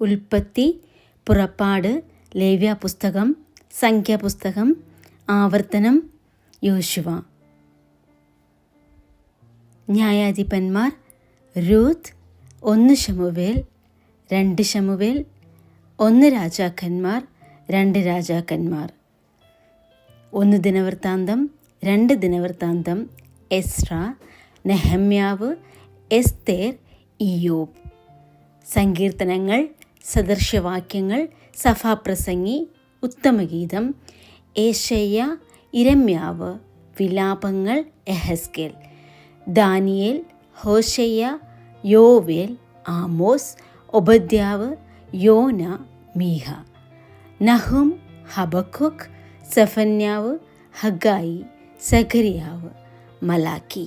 ഉൽപ്പത്തി പുറപ്പാട് ലേവ്യ പുസ്തകം സംഖ്യാപുസ്തകം ആവർത്തനം യോശുവ. ന്യായാധിപന്മാർ രൂത്ത് ഒന്ന് ശമുവേൽ രണ്ട് ശമുവേൽ ഒന്ന് രാജാക്കന്മാർ രണ്ട് രാജാക്കന്മാർ. ഒന്ന് ദിനവൃത്താന്തം രണ്ട് ദിനവൃത്താന്തം എസ്ര നെഹമ്യാവ് എസ്തേർ ഇയോബ് സങ്കീർത്തനങ്ങൾ സദൃശവാക്യങ്ങൾ സഭാപ്രസംഗി ഉത്തമഗീതം ഏഷയ്യ ഇരമ്യാവ് വിലാപങ്ങൾ എഹസ്കേൽ ദാനിയേൽ ഹോഷയ്യ യോവേൽ ആമോസ് ഒബദ്യാവ് യോന മീഹ നഹും ഹബക്കുക്ക് സഫന്യാവ് ഹഗായി സഖരിയാവ് മലാക്കി